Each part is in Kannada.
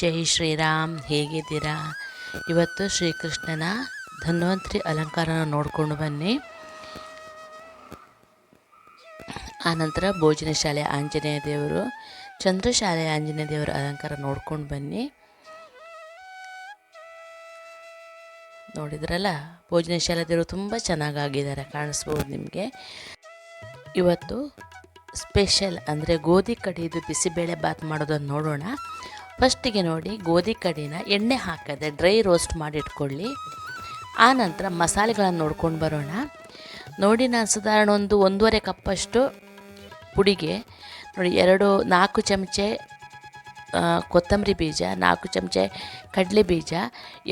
ಜೈ ಶ್ರೀರಾಮ್, ಹೇಗಿದ್ದೀರಾ? ಇವತ್ತು ಶ್ರೀಕೃಷ್ಣನ ಧನ್ವಂತರಿ ಅಲಂಕಾರನ ನೋಡಿಕೊಂಡು ಬನ್ನಿ. ಆನಂತರ ಭೋಜನ ಶಾಲೆ ಆಂಜನೇಯ ದೇವರು, ಚಂದ್ರಶಾಲೆ ಆಂಜನೇಯ ದೇವರ ಅಲಂಕಾರ ನೋಡ್ಕೊಂಡು ಬನ್ನಿ. ನೋಡಿದ್ರಲ್ಲ, ಭೋಜನ ಶಾಲೆ ದೇವರು ತುಂಬ ಚೆನ್ನಾಗಾಗಿದ್ದಾರೆ, ಕಾಣಿಸ್ಬೋದು ನಿಮಗೆ. ಇವತ್ತು ಸ್ಪೆಷಲ್ ಅಂದರೆ ಗೋಧಿ ಕಡಿದು ಬಿಸಿಬೇಳೆ ಬಾತ್ ಮಾಡೋದನ್ನು ನೋಡೋಣ. ಫಸ್ಟಿಗೆ ನೋಡಿ ಗೋಧಿ ಕಡಿನ ಎಣ್ಣೆ ಹಾಕದೆ ಡ್ರೈ ರೋಸ್ಟ್ ಮಾಡಿ ಇಟ್ಕೊಳ್ಳಿ ಆನಂತರ ಮಸಾಲೆಗಳನ್ನು ನೋಡ್ಕೊಂಡು ಬರೋಣ. ನೋಡಿ ನಾನು ಸಾಧಾರಣ ಒಂದು ಒಂದೂವರೆ ಕಪ್ಪಷ್ಟು ಪುಡಿಗೆ ನೋಡಿ ಎರಡು ನಾಲ್ಕು ಚಮಚೆ ಕೊತ್ತಂಬರಿ ಬೀಜ, ನಾಲ್ಕು ಚಮಚೆ ಕಡಲೆ ಬೀಜ,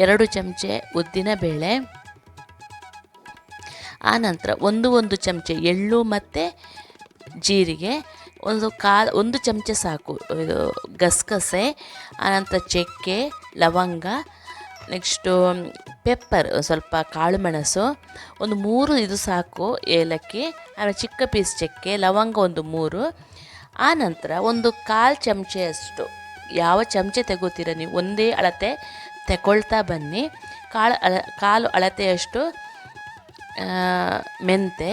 ಎರಡು ಚಮಚೆ ಉದ್ದಿನ ಬೇಳೆ ಆನಂತರ ಒಂದು ಒಂದು ಚಮಚೆ ಎಳ್ಳು ಮತ್ತು ಜೀರಿಗೆ ಒಂದು ಕಾಲು, ಒಂದು ಚಮಚ ಸಾಕು. ಇದು ಗಸಗಸೆ, ಆನಂತರ ಚಕ್ಕೆ, ಲವಂಗ ನೆಕ್ಸ್ಟು ಪೆಪ್ಪರ್ ಸ್ವಲ್ಪ ಕಾಳು ಮೆಣಸು, ಒಂದು ಮೂರು ಇದು ಸಾಕು, ಏಲಕ್ಕಿ, ಆಮೇಲೆ ಚಿಕ್ಕ ಪೀಸ್ ಚಕ್ಕೆ, ಲವಂಗ ಒಂದು ಮೂರು, ಆನಂತರ ಒಂದು ಕಾಲು ಚಮಚೆಯಷ್ಟು, ಯಾವ ಚಮಚೆ ತೆಗೋತೀರ ನೀವು? ಒಂದೇ ಅಳತೆ ತಗೊಳ್ತಾ ಬನ್ನಿ. ಕಾಳು ಅಳ, ಕಾಲು ಅಳತೆಯಷ್ಟು ಮೆಂತೆ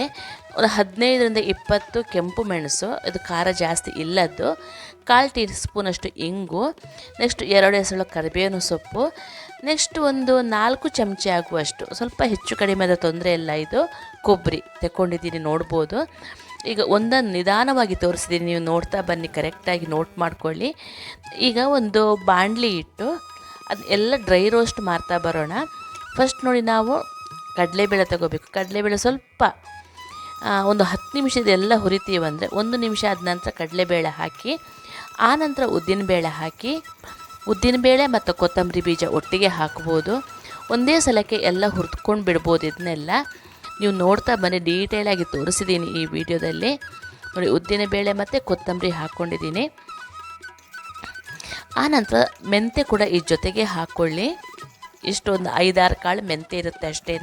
ಒಂದು ಹದಿನೈದರಿಂದ ಇಪ್ಪತ್ತು ಕೆಂಪು ಮೆಣಸು, ಇದು ಖಾರ ಜಾಸ್ತಿ ಇಲ್ಲದ್ದು, ಕಾಲು ಟೀ ಸ್ಪೂನಷ್ಟು ಇಂಗು, ನೆಕ್ಸ್ಟ್ ಎರಡು ಎಸಳು ಕರಿಬೇವಿನ ಸೊಪ್ಪು, ನೆಕ್ಸ್ಟ್ ಒಂದು ನಾಲ್ಕು ಚಮಚ ಆಗುವಷ್ಟು, ಸ್ವಲ್ಪ ಹೆಚ್ಚು ಕಡಿಮೆ ಆದ ತೊಂದರೆ ಇಲ್ಲ ಇದು, ಕೊಬ್ಬರಿ ತಗೊಂಡಿದ್ದೀನಿ ನೋಡ್ಬೋದು. ಈಗ ಒಂದನ್ನು ನಿಧಾನವಾಗಿ ತೋರಿಸಿದ್ದೀನಿ, ನೀವು ನೋಡ್ತಾ ಬನ್ನಿ, ಕರೆಕ್ಟಾಗಿ ನೋಟ್ ಮಾಡ್ಕೊಳ್ಳಿ. ಈಗ ಒಂದು ಬಾಣಲಿ ಇಟ್ಟು ಅದು ಎಲ್ಲ ಡ್ರೈ ರೋಸ್ಟ್ ಮಾಡ್ತಾ ಬರೋಣ. ಫಸ್ಟ್ ನೋಡಿ ನಾವು ಕಡಲೆಬೇಳೆ ತಗೋಬೇಕು. ಕಡಲೆಬೇಳೆ ಸ್ವಲ್ಪ ಒಂದು ಹತ್ತು ನಿಮಿಷದ ಎಲ್ಲ ಹುರಿತೀವಂದರೆ ಒಂದು ನಿಮಿಷ ಆದ ನಂತರ ಕಡಲೆಬೇಳೆ ಹಾಕಿ ಆನಂತರ ಉದ್ದಿನಬೇಳೆ ಹಾಕಿ, ಉದ್ದಿನಬೇಳೆ ಮತ್ತು ಕೊತ್ತಂಬರಿ ಬೀಜ ಒಟ್ಟಿಗೆ ಹಾಕ್ಬೋದು. ಒಂದೇ ಸಲಕ್ಕೆ ಎಲ್ಲ ಹುರಿದ್ಕೊಂಡು ಬಿಡ್ಬೋದು ಇದನ್ನೆಲ್ಲ. ನೀವು ನೋಡ್ತಾ ಬನ್ನಿ ಡೀಟೇಲಾಗಿ ತೋರಿಸಿದ್ದೀನಿ ಈ ವಿಡಿಯೋದಲ್ಲಿ. ನೋಡಿ, ಉದ್ದಿನಬೇಳೆ ಮತ್ತು ಕೊತ್ತಂಬರಿ ಹಾಕ್ಕೊಂಡಿದ್ದೀನಿ ಆನಂತರ ಮೆಂತೆ ಕೂಡ ಈ ಜೊತೆಗೆ ಹಾಕ್ಕೊಳ್ಳಿ ಇಷ್ಟೊಂದು ಐದಾರು ಕಾಳು ಮೆಂತೆ ಇರುತ್ತೆ ಅಷ್ಟೇ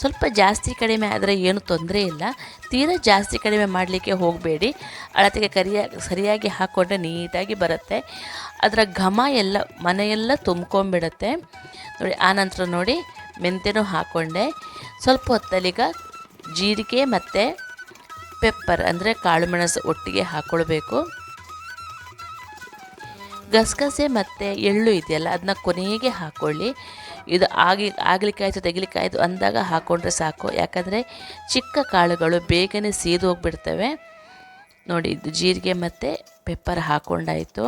ಸ್ವಲ್ಪ ಜಾಸ್ತಿ ಕಡಿಮೆ ಆದರೆ ಏನು ತೊಂದರೆ ಇಲ್ಲ. ತೀರಾ ಜಾಸ್ತಿ ಕಡಿಮೆ ಮಾಡಲಿಕ್ಕೆ ಹೋಗಬೇಡಿ. ಅಳತೆಗೆ ಕರಿಯಾಗಿ ಸರಿಯಾಗಿ ಹಾಕ್ಕೊಂಡ್ರೆ ನೀಟಾಗಿ ಬರುತ್ತೆ. ಅದರ ಘಮ ಎಲ್ಲ, ಮನೆಯೆಲ್ಲ ತುಂಬ್ಕೊಂಬಿಡುತ್ತೆ ನೋಡಿ ಆನಂತರ ನೋಡಿ, ಮೆಂತೆನೂ ಹಾಕ್ಕೊಂಡೆ ಸ್ವಲ್ಪ ಹೊತ್ತಲ್ಲೀಗ ಜೀರಿಗೆ ಮತ್ತು ಪೆಪ್ಪರ್ ಅಂದರೆ ಕಾಳು ಮೆಣಸು ಒಟ್ಟಿಗೆ ಹಾಕ್ಕೊಳ್ಬೇಕು ಗಸಗಸೆ ಮತ್ತು ಎಳ್ಳು ಇದೆಯಲ್ಲ ಅದನ್ನ ಕೊನೆಗೆ ಹಾಕ್ಕೊಳ್ಳಿ ಇದು ಆಗಿ ಆಗಲಿಕ್ಕಾಯಿತು, ತೆಗಿಲಿಕ್ಕಾಯಿತು ಅಂದಾಗ ಹಾಕ್ಕೊಂಡ್ರೆ ಸಾಕು. ಯಾಕಂದರೆ ಚಿಕ್ಕ ಕಾಳುಗಳು ಬೇಗನೆ ಸೀದು ಹೋಗಿಬಿಡ್ತವೆ. ನೋಡಿ, ಇದು ಜೀರಿಗೆ ಮತ್ತು ಪೆಪ್ಪರ್ ಹಾಕ್ಕೊಂಡಾಯಿತು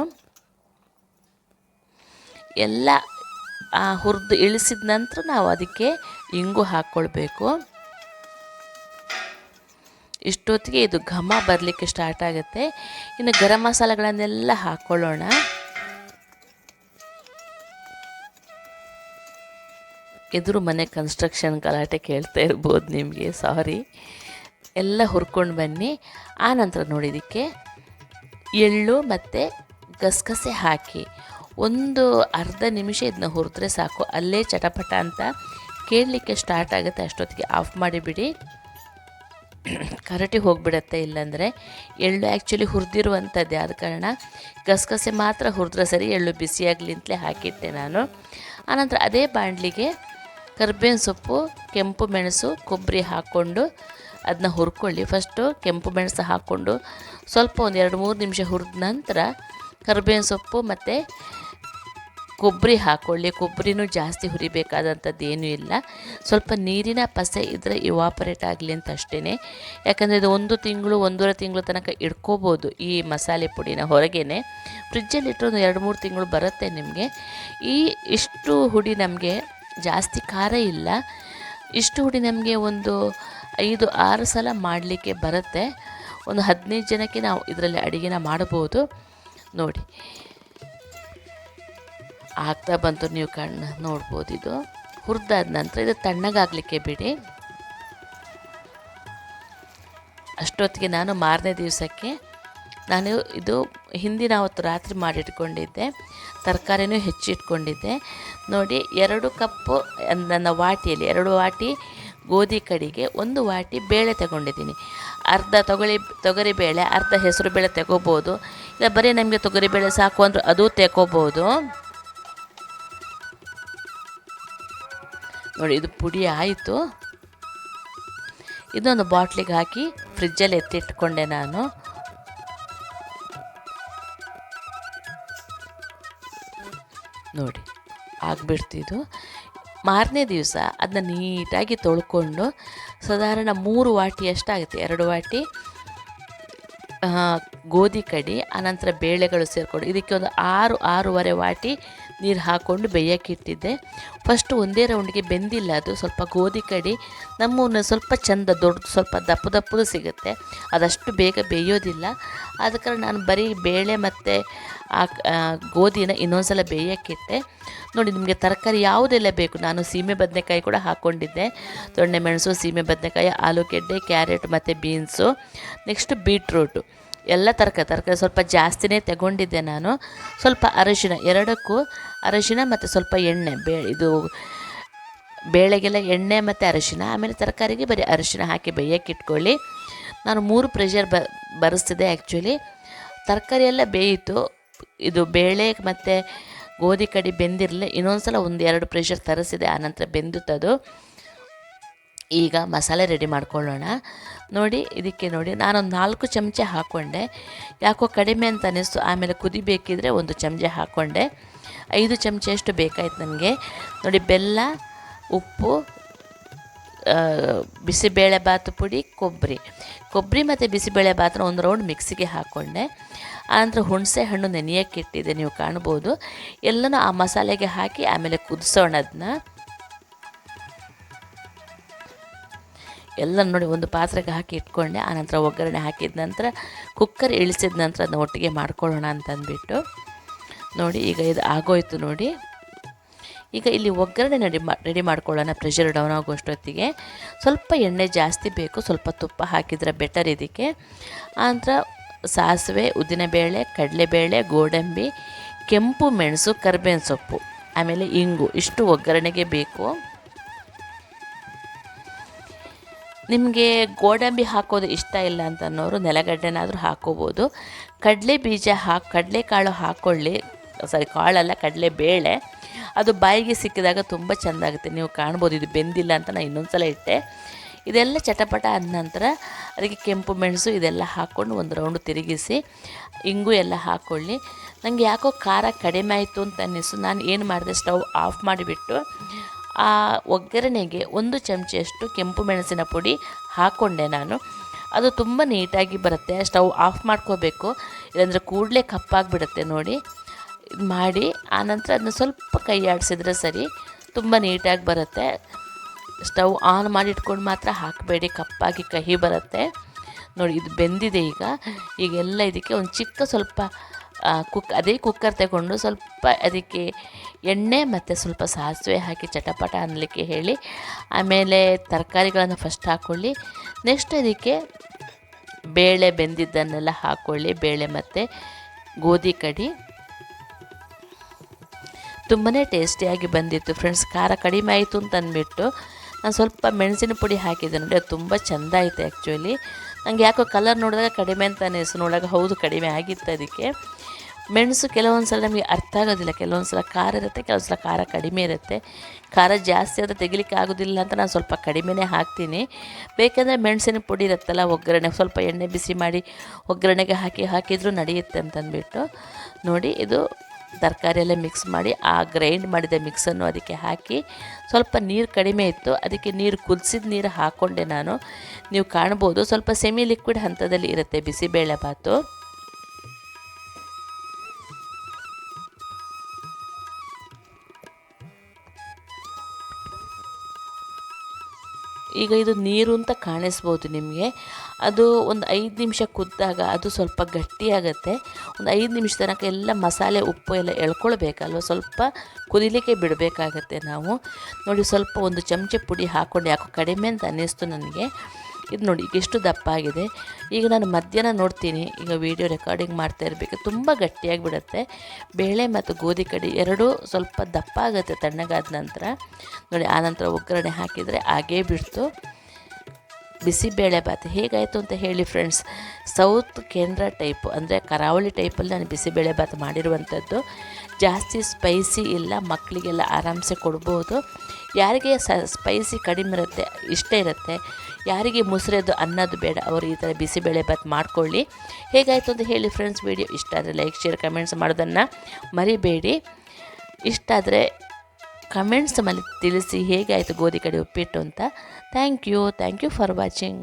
ಎಲ್ಲ ಹುರಿದು ಇಳಿಸಿದ ನಂತರ ನಾವು ಅದಕ್ಕೆ ಇಂಗು ಹಾಕ್ಕೊಳ್ಬೇಕು ಇಷ್ಟೊತ್ತಿಗೆ ಇದು ಘಮ ಬರಲಿಕ್ಕೆ ಸ್ಟಾರ್ಟ್ ಆಗುತ್ತೆ. ಇನ್ನು ಗರಂ ಮಸಾಲೆಗಳನ್ನೆಲ್ಲ ಹಾಕ್ಕೊಳ್ಳೋಣ ಎದುರು ಮನೆ ಕನ್ಸ್ಟ್ರಕ್ಷನ್ ಗಲಾಟೆ ಕೇಳ್ತಾ ಇರ್ಬೋದು ನಿಮಗೆ ಸಾರಿ ಎಲ್ಲ ಹುರ್ಕೊಂಡು ಬನ್ನಿ. ಆನಂತರ ನೋಡಿ ಇದಕ್ಕೆ ಎಳ್ಳು ಮತ್ತು ಗಸಗಸೆ ಹಾಕಿ ಒಂದು ಅರ್ಧ ನಿಮಿಷ ಇದನ್ನ ಹುರಿದ್ರೆ ಸಾಕು. ಅಲ್ಲೇ ಚಟಪಟ ಅಂತ ಕೇಳಲಿಕ್ಕೆ ಸ್ಟಾರ್ಟ್ ಆಗುತ್ತೆ. ಅಷ್ಟೊತ್ತಿಗೆ ಆಫ್ ಮಾಡಿಬಿಡಿ ಕರಟಿ ಹೋಗಿಬಿಡತ್ತೆ ಇಲ್ಲಾಂದರೆ. ಎಳ್ಳು ಆ್ಯಕ್ಚುಲಿ ಹುರಿದಿರುವಂಥದ್ದೇ ಆದ ಕಾರಣ ಗಸಗಸೆ ಮಾತ್ರ ಹುರಿದ್ರೆ ಸರಿ, ಎಳ್ಳು ಬಿಸಿಯಾಗಲಿ ಅಂತಲೇ ಹಾಕಿಟ್ಟೆ ನಾನು. ಆನಂತರ ಅದೇ ಬಾಣಲಿಗೆ ಕರ್ಬೇವಿನ ಸೊಪ್ಪು, ಕೆಂಪು ಮೆಣಸು, ಕೊಬ್ಬರಿ ಹಾಕ್ಕೊಂಡು ಅದನ್ನ ಹುರ್ಕೊಳ್ಳಿ. ಫಸ್ಟು ಕೆಂಪು ಮೆಣಸು ಹಾಕ್ಕೊಂಡು ಸ್ವಲ್ಪ ಒಂದು ಎರಡು ಮೂರು ನಿಮಿಷ ಹುರಿದ ನಂತರ ಕರ್ಬೇವಿನ ಸೊಪ್ಪು ಮತ್ತು ಕೊಬ್ಬರಿ ಹಾಕ್ಕೊಳ್ಳಿ ಕೊಬ್ಬರಿನೂ ಜಾಸ್ತಿ ಹುರಿಬೇಕಾದಂಥದ್ದು ಏನೂ ಇಲ್ಲ. ಸ್ವಲ್ಪ ನೀರಿನ ಪಸೆ ಇದ್ದರೆ ಇವಾಪರೇಟ್ ಆಗಲಿ ಅಂತ ಅಷ್ಟೇ ಯಾಕಂದರೆ ಇದು ಒಂದು ತಿಂಗಳು, ಒಂದೂವರೆ ತಿಂಗಳು ತನಕ ಇಟ್ಕೋಬೋದು ಈ ಮಸಾಲೆ ಪುಡಿನ ಹೊರಗೇನೆ. ಫ್ರಿಜ್ಜಲ್ಲಿ ಒಂದು ಎರಡು ಮೂರು ತಿಂಗಳು ಬರುತ್ತೆ ನಿಮಗೆ. ಈ ಇಷ್ಟು ಹುಡಿ ನಮಗೆ ಜಾಸ್ತಿ ಖಾರ ಇಲ್ಲ. ಇಷ್ಟು ಹುಡಿ ನಮಗೆ ಒಂದು ಐದು, ಆರು ಸಲ ಮಾಡಲಿಕ್ಕೆ ಬರುತ್ತೆ. ಒಂದು ಹದಿನೈದು ಜನಕ್ಕೆ ನಾವು ಇದರಲ್ಲಿ ಅಡುಗೆನ ಮಾಡ್ಬೋದು ನೋಡಿ. ಆಗ್ತಾ ಬಂತು ನೀವು ಕಣ್ಣು, ನೋಡ್ಬೋದು ಇದು. ಹುರಿದಾದ ನಂತರ ಇದು ತಣ್ಣಗಾಗಲಿಕ್ಕೆ ಬಿಡಿ. ಅಷ್ಟೊತ್ತಿಗೆ ನಾನು ಮಾರನೇ ದಿವಸಕ್ಕೆ ನಾನು ಇದು ಹಿಂದಿನ ಅವತ್ತು ರಾತ್ರಿ ಮಾಡಿಟ್ಕೊಂಡಿದ್ದೆ, ತರಕಾರಿನೂ ಹೆಚ್ಚಿಟ್ಕೊಂಡಿದ್ದೆ. ನೋಡಿ, ಎರಡು ಕಪ್ಪು ನನ್ನ ವಾಟಿಯಲ್ಲಿ, ಎರಡು ವಾಟಿ ಗೋಧಿ ಕಡಿಗೆ, ಒಂದು ವಾಟಿ ಬೇಳೆ ತಗೊಂಡಿದ್ದೀನಿ. ಅರ್ಧ ತೊಗರಿ ತೊಗರಿ ಬೇಳೆ, ಅರ್ಧ ಹೆಸರು ಬೇಳೆ ತಗೋಬೋದು. ಇಲ್ಲ, ಬರೀ ನಮಗೆ ತೊಗರಿ ಬೇಳೆ ಸಾಕು ಅಂದರೂ ಅದು ತೆಕೋಬೋದು ನೋಡಿ, ಇದು ಪುಡಿ ಆಯಿತು. ಇದೊಂದು ಬಾಟ್ಲಿಗೆ ಹಾಕಿ ಫ್ರಿಜ್ಜಲ್ಲಿ ಎತ್ತಿಟ್ಕೊಂಡೆ ನಾನು. ನೋಡಿ, ಆಗಿಬಿಡ್ತಿದ್ದು. ಮಾರನೇ ದಿವಸ ಅದನ್ನ ನೀಟಾಗಿ ತೊಳ್ಕೊಂಡು ಸಾಧಾರಣ ಮೂರು ವಾಟಿ ಎಷ್ಟಾಗುತ್ತೆ ಎರಡು ವಾಟಿ ಗೋಧಿ ಕಡಿ, ಆನಂತರ ಬೇಳೆಗಳು ಸೇರಿಕೊಂಡು ಇದಕ್ಕೆ ಒಂದು ಆರು, ಆರೂವರೆ ವಾಟಿ ನೀರು ಹಾಕ್ಕೊಂಡು ಬೇಯಕ್ಕಿಟ್ಟಿದ್ದೆ ಫಸ್ಟ್ ಒಂದೇ ರೌಂಡ್ಗೆ ಬೆಂದಿಲ್ಲ ಅದು. ಸ್ವಲ್ಪ ಗೋಧಿ ಕಡಿ ನಮ್ಮನ್ನು ಸ್ವಲ್ಪ ಚಂದ ದೊಡ್ಡ ಸ್ವಲ್ಪ ದಪ್ಪ ದಪ್ಪದು ಸಿಗುತ್ತೆ. ಅದಷ್ಟು ಬೇಗ ಬೇಯೋದಿಲ್ಲ. ಆದ ಕಾರಣ ನಾನು ಬರೀ ಬೇಳೆ ಮತ್ತು ಆ ಗೋಧಿನ ಇನ್ನೊಂದು ಸಲ ಬೇಯಕ್ಕಿಟ್ಟೆ ನೋಡಿ, ನಿಮಗೆ ತರಕಾರಿ ಯಾವುದೆಲ್ಲ ಬೇಕು? ನಾನು ಸೀಮೆ ಬದನೆಕಾಯಿ ಕೂಡ ಹಾಕ್ಕೊಂಡಿದ್ದೆ ದೊಣ್ಣೆ ಮೆಣಸು, ಸೀಮೆ ಬದನೆಕಾಯಿ, ಆಲೂಗೆಡ್ಡೆ, ಕ್ಯಾರೆಟ್ ಮತ್ತು ಬೀನ್ಸು. ನೆಕ್ಸ್ಟ್ ಬೀಟ್ರೂಟು ಎಲ್ಲ ತರಕಾರಿ ತರಕಾರಿ ಸ್ವಲ್ಪ ಜಾಸ್ತಿನೇ ತಗೊಂಡಿದ್ದೆ ನಾನು. ಸ್ವಲ್ಪ ಅರಶಿನ ಎರಡಕ್ಕೂ ಅರಶಿನ ಮತ್ತು ಸ್ವಲ್ಪ ಎಣ್ಣೆ, ಬೇ, ಇದು ಬೇಳೆಗೆಲ್ಲ ಎಣ್ಣೆ ಮತ್ತು ಅರಶಿನ ಆಮೇಲೆ ತರಕಾರಿಗೆ ಬರೀ ಅರಶಿನ ಹಾಕಿ ಬೇಯಕ್ಕೆ ಇಟ್ಕೊಳ್ಳಿ. ನಾನು ಮೂರು ಪ್ರೆಷರ್ ಬ, ಬರೆಸ್ತಿದ್ದೆ ಆ್ಯಕ್ಚುಲಿ ತರಕಾರಿ ಎಲ್ಲ ಬೇಯಿತು. ಇದು ಬೇಳೆ ಮತ್ತು ಗೋಧಿ ಕಡಿ ಬೆಂದಿರಲಿ ಇನ್ನೊಂದು ಸಲ ಒಂದು ಎರಡು ಪ್ರೆಷರ್ ತರಿಸಿದೆ, ಆನಂತರ ಬೆಂದಿತ್ತದು. ಈಗ ಮಸಾಲೆ ರೆಡಿ ಮಾಡ್ಕೊಳ್ಳೋಣ. ನೋಡಿ, ಇದಕ್ಕೆ ನೋಡಿ, ನಾನೊಂದು ನಾಲ್ಕು ಚಮಚ ಹಾಕ್ಕೊಂಡೆ. ಯಾಕೋ ಕಡಿಮೆ ಅಂತ ಅನ್ನಿಸ್ತು ಆಮೇಲೆ ಕುದಿಬೇಕಿದ್ರೆ ಒಂದು ಚಮಚ ಹಾಕ್ಕೊಂಡೆ. ಐದು ಚಮಚ ಬೇಕಾಯ್ತು ನನಗೆ. ನೋಡಿ, ಬೆಲ್ಲ, ಉಪ್ಪು ಬಿಸಿಬೇಳೆ ಬಾತು ಪುಡಿ, ಕೊಬ್ಬರಿ. ಕೊಬ್ಬರಿ ಮತ್ತು ಬಿಸಿಬೇಳೆ ಬಾತನ್ನ ಒಂದು ರೌಂಡ್ ಮಿಕ್ಸಿಗೆ ಹಾಕ್ಕೊಂಡೆ. ಆನಂತರ ಹುಣಸೆ ಹಣ್ಣು ನೆನೆಯೋಕ್ಕೆ ಇಟ್ಟಿದೆ ನೀವು ಕಾಣ್ಬೋದು ಎಲ್ಲನೂ ಆ ಮಸಾಲೆಗೆ ಹಾಕಿ ಆಮೇಲೆ ಕುದಿಸೋಣ ಅದನ್ನ ಎಲ್ಲ ನೋಡಿ ಒಂದು ಪಾತ್ರೆಗೆ ಹಾಕಿ ಇಟ್ಕೊಂಡೆ ಆನಂತರ ಒಗ್ಗರಣೆ ಹಾಕಿದ ನಂತರ ಕುಕ್ಕರ್ ಇಳಿಸಿದ ನಂತರ ಅದನ್ನ ಒಟ್ಟಿಗೆ ಮಾಡ್ಕೊಳ್ಳೋಣ ಅಂತಂದ್ಬಿಟ್ಟು ನೋಡಿ, ಈಗ ಇದು ಆಗೋಯ್ತು ನೋಡಿ. ಈಗ ಇಲ್ಲಿ ಒಗ್ಗರಣೆ ರೆಡಿ ಮಾ ರೆಡಿ ಮಾಡ್ಕೊಳ್ಳೋಣ ಪ್ರೆಷರ್ ಡೌನ್ ಆಗೋಷ್ಟೊತ್ತಿಗೆ. ಸ್ವಲ್ಪ ಎಣ್ಣೆ ಜಾಸ್ತಿ ಬೇಕು, ಸ್ವಲ್ಪ ತುಪ್ಪ ಹಾಕಿದರೆ ಬೆಟರ್ ಇದಕ್ಕೆ. ಆನಂತರ ಸಾಸಿವೆ, ಉದ್ದಿನಬೇಳೆ, ಕಡಲೆಬೇಳೆ, ಗೋಡಂಬಿ, ಕೆಂಪು ಮೆಣಸು, ಕರ್ಬೇವಿನ ಸೊಪ್ಪು, ಆಮೇಲೆ ಇಂಗು, ಇಷ್ಟು ಒಗ್ಗರಣೆಗೆ ಬೇಕು. ನಿಮಗೆ ಗೋಡಂಬಿ ಹಾಕೋದು ಇಷ್ಟ ಇಲ್ಲ ಅಂತ ಅನ್ನೋರು ನೆಲಗಡ್ಡೆನಾದರೂ ಹಾಕೋಬೋದು. ಕಡಲೆ ಬೀಜ ಹಾಕಿ ಕಡಲೆಕಾಳು ಹಾಕ್ಕೊಳ್ಳಿ ಸಾರಿ, ಕಾಳಲ್ಲ, ಕಡಲೆ ಬೇಳೆ. ಅದು ಬಾಯಿಗೆ ಸಿಕ್ಕಿದಾಗ ತುಂಬ ಚೆಂದಾಗುತ್ತೆ. ನೀವು ಕಾಣ್ಬೋದು, ಇದು ಬೆಂದಿಲ್ಲ ಅಂತ ನಾನು ಇನ್ನೊಂದು ಸಲ ಇಟ್ಟೆ. ಇದೆಲ್ಲ ಚಟಪಟ ಆದ ನಂತರ ಅದಕ್ಕೆ ಕೆಂಪು ಮೆಣಸು ಇದೆಲ್ಲ ಹಾಕ್ಕೊಂಡು ಒಂದು ರೌಂಡ್ ತಿರುಗಿಸಿ, ಇಂಗು ಎಲ್ಲ ಹಾಕ್ಕೊಳ್ಳಿ ನನಗೆ ಯಾಕೋ ಖಾರ ಕಡಿಮೆ ಆಯಿತು ಅಂತ ಅನ್ನಿಸು ನಾನು ಏನು ಮಾಡಿದೆ, ಸ್ಟವ್ ಆಫ್ ಮಾಡಿಬಿಟ್ಟು ಆ ಒಗ್ಗರಣೆಗೆ ಒಂದು ಚಮಚೆಯಷ್ಟು ಕೆಂಪು ಮೆಣಸಿನ ಪುಡಿ ಹಾಕ್ಕೊಂಡೆ ನಾನು. ಅದು ತುಂಬ ನೀಟಾಗಿ ಬರುತ್ತೆ. ಸ್ಟವ್ ಆಫ್ ಮಾಡ್ಕೋಬೇಕು. ಇಲ್ಲಾಂದರೆ ಕೂಡಲೇ ಕಪ್ಪಾಗಿಬಿಡುತ್ತೆ ನೋಡಿ. ಇದು ಮಾಡಿ ಆನಂತರ ಅದನ್ನ ಸ್ವಲ್ಪ ಕೈ ಆಡಿಸಿದ್ರೆ ಸರಿ. ತುಂಬ ನೀಟಾಗಿ ಬರುತ್ತೆ. ಸ್ಟವ್ ಆನ್ ಮಾಡಿ ಇಟ್ಕೊಂಡು ಮಾತ್ರ ಹಾಕಬೇಡಿ. ಕಪ್ಪಾಗಿ ಕಹಿ ಬರುತ್ತೆ. ನೋಡಿ, ಇದು ಬೆಂದಿದೆ ಈಗ. ಈಗೆಲ್ಲ ಇದಕ್ಕೆ ಒಂದು ಚಿಕ್ಕ ಸ್ವಲ್ಪ ಕುಕ್ ಅದೇ ಕುಕ್ಕರ್ ತಗೊಂಡು ಸ್ವಲ್ಪ ಅದಕ್ಕೆ ಎಣ್ಣೆ ಮತ್ತು ಸ್ವಲ್ಪ ಸಾಸಿವೆ ಹಾಕಿ ಚಟಪಟ ಅನ್ನಲಿಕ್ಕೆ ಹೇಳಿ, ಆಮೇಲೆ ತರಕಾರಿಗಳನ್ನು ಫಸ್ಟ್ ಹಾಕ್ಕೊಳ್ಳಿ ನೆಕ್ಸ್ಟ್ ಅದಕ್ಕೆ ಬೇಳೆ ಬೆಂದಿದ್ದನ್ನೆಲ್ಲ ಹಾಕ್ಕೊಳ್ಳಿ ಬೇಳೆ ಮತ್ತು ಗೋಧಿ ಕಡಿ. ತುಂಬಾ ಟೇಸ್ಟಿಯಾಗಿ ಬಂದಿತ್ತು ಫ್ರೆಂಡ್ಸ್. ಖಾರ ಕಡಿಮೆ ಆಯಿತು ಅಂತ ಅಂದ್ಬಿಟ್ಟು ನಾನು ಸ್ವಲ್ಪ ಮೆಣಸಿನ ಪುಡಿ ಹಾಕಿದ್ದೆ ನೋಡಿ, ಅದು ತುಂಬ ಚೆಂದ ಆಯಿತು ಆ್ಯಕ್ಚುಲಿ ನನಗೆ ಯಾಕೋ ಕಲರ್ ನೋಡಿದಾಗ ಕಡಿಮೆ ಅಂತ ಅನಿಸ್ತು ನೋಡಾಗ ಹೌದು ಕಡಿಮೆ ಆಗಿತ್ತು ಅದಕ್ಕೆ. ಮೆಣಸು ಕೆಲವೊಂದು ಸಲ ನಮಗೆ ಅರ್ಥ ಆಗೋದಿಲ್ಲ. ಕೆಲವೊಂದು ಸಲ ಖಾರ ಇರುತ್ತೆ ಕೆಲವೊಂದು ಸಲ ಖಾರ ಕಡಿಮೆ ಇರುತ್ತೆ. ಖಾರ ಜಾಸ್ತಿ ಆದರೆ ತೆಗಿಲಿಕ್ಕೆ ಆಗೋದಿಲ್ಲ ಅಂತ ನಾನು ಸ್ವಲ್ಪ ಕಡಿಮೆನೇ ಹಾಕ್ತೀನಿ. ಬೇಕೆಂದರೆ ಮೆಣಸಿನ ಪುಡಿ ಇರುತ್ತಲ್ಲ, ಒಗ್ಗರಣೆ ಸ್ವಲ್ಪ ಎಣ್ಣೆ ಬಿಸಿ ಮಾಡಿ ಒಗ್ಗರಣೆಗೆ ಹಾಕಿ, ಹಾಕಿದರೂ ನಡೆಯುತ್ತೆ ಅಂತಂದ್ಬಿಟ್ಟು ನೋಡಿ, ಇದು ತರಕಾರಿ ಎಲ್ಲ ಮಿಕ್ಸ್ ಮಾಡಿ, ಆ ಗ್ರೈಂಡ್ ಮಾಡಿದ ಮಿಕ್ಸನ್ನು ಅದಕ್ಕೆ ಹಾಕಿ ಸ್ವಲ್ಪ ನೀರು ಕಡಿಮೆ ಇತ್ತು. ಅದಕ್ಕೆ ನೀರು ಕುದಿಸಿದ ನೀರು ಹಾಕ್ಕೊಂಡೆ ನಾನು. ನೀವು ಕಾಣ್ಬೋದು, ಸ್ವಲ್ಪ ಸೆಮಿ ಲಿಕ್ವಿಡ್ ಹಂತದಲ್ಲಿ ಇರುತ್ತೆ ಬಿಸಿಬೇಳೆ ಭಾತು ಈಗ ಇದು ನೀರು ಅಂತ ಕಾಣಿಸ್ಬೋದು ನಿಮಗೆ. ಅದು ಒಂದು ಐದು ನಿಮಿಷ ಕುದ್ದಾಗ ಅದು ಸ್ವಲ್ಪ ಗಟ್ಟಿಯಾಗತ್ತೆ ಒಂದು ಐದು ನಿಮಿಷ ತನಕ ಎಲ್ಲ ಮಸಾಲೆ, ಉಪ್ಪು ಎಲ್ಲ ಎಳ್ಕೊಳ್ಬೇಕಲ್ವ? ಸ್ವಲ್ಪ ಕುದಿಲಿಕ್ಕೆ ಬಿಡಬೇಕಾಗತ್ತೆ ನಾವು. ನೋಡಿ, ಸ್ವಲ್ಪ ಒಂದು ಚಮಚ ಪುಡಿ ಹಾಕ್ಕೊಂಡು ಯಾಕೋ ಕಡಿಮೆ ಅಂತ ಅನ್ನಿಸ್ತು ನನಗೆ. ಇದು ನೋಡಿ, ಈಗ ಎಷ್ಟು ದಪ್ಪ ಆಗಿದೆ. ಈಗ ನಾನು ಮಧ್ಯಾಹ್ನ ನೋಡ್ತೀನಿ. ಈಗ ವಿಡಿಯೋ ರೆಕಾರ್ಡಿಂಗ್ ಮಾಡ್ತಾ ಇರಬೇಕು. ತುಂಬ ಗಟ್ಟಿಯಾಗಿ ಬಿಡುತ್ತೆ ಬೇಳೆ ಮತ್ತು ಗೋಧಿ ಕಡಿ ಎರಡೂ ಸ್ವಲ್ಪ ದಪ್ಪ ಆಗುತ್ತೆ ತಣ್ಣಗಾದ ನಂತರ. ನೋಡಿ ಆನಂತರ ಒಗ್ಗರಣೆ ಹಾಕಿದರೆ ಹಾಗೇ ಬಿಡ್ತು. ಬಿಸಿಬೇಳೆ ಭಾತ್ ಹೇಗಾಯಿತು ಅಂತ ಹೇಳಿ ಫ್ರೆಂಡ್ಸ್ ಸೌತ್ ಕೇಂದ್ರ ಟೈಪ್ ಅಂದರೆ ಕರಾವಳಿ ಟೈಪಲ್ಲಿ ನಾನು ಬಿಸಿಬೇಳೆ ಭಾತ್ ಮಾಡಿರುವಂಥದ್ದು ಜಾಸ್ತಿ ಸ್ಪೈಸಿ ಇಲ್ಲ ಮಕ್ಕಳಿಗೆಲ್ಲ ಆರಾಮ್ಸೆ ಕೊಡ್ಬೋದು. ಯಾರಿಗೆ ಸ ಸ್ಪೈಸಿ ಕಡಿಮೆ ಇರುತ್ತೆ, ಇಷ್ಟ ಇರುತ್ತೆ, ಯಾರಿಗೆ ಮುಸುರೆದು ಅನ್ನೋದು ಬೇಡ, ಅವರು ಈ ಥರ ಬಿಸಿಬೇಳೆ ಭಾತ್ ಮಾಡ್ಕೊಳ್ಳಿ. ಹೇಗಾಯಿತು ಅಂತ ಹೇಳಿ ಫ್ರೆಂಡ್ಸ್ ವಿಡಿಯೋ ಇಷ್ಟ ಆದರೆ ಲೈಕ್ ಶೇರ್ ಕಮೆಂಟ್ಸ್ ಮಾಡೋದನ್ನು ಮರಿಬೇಡಿ. ಇಷ್ಟ ಆದರೆ ಕಮೆಂಟ್ಸ್ ಮೇಲೆ ತಿಳಿಸಿ ಹೇಗಾಯಿತು ಗೋಧಿ ಕಡೆ ಉಪ್ಪಿಟ್ಟು ಅಂತ. Thank you thank you for watching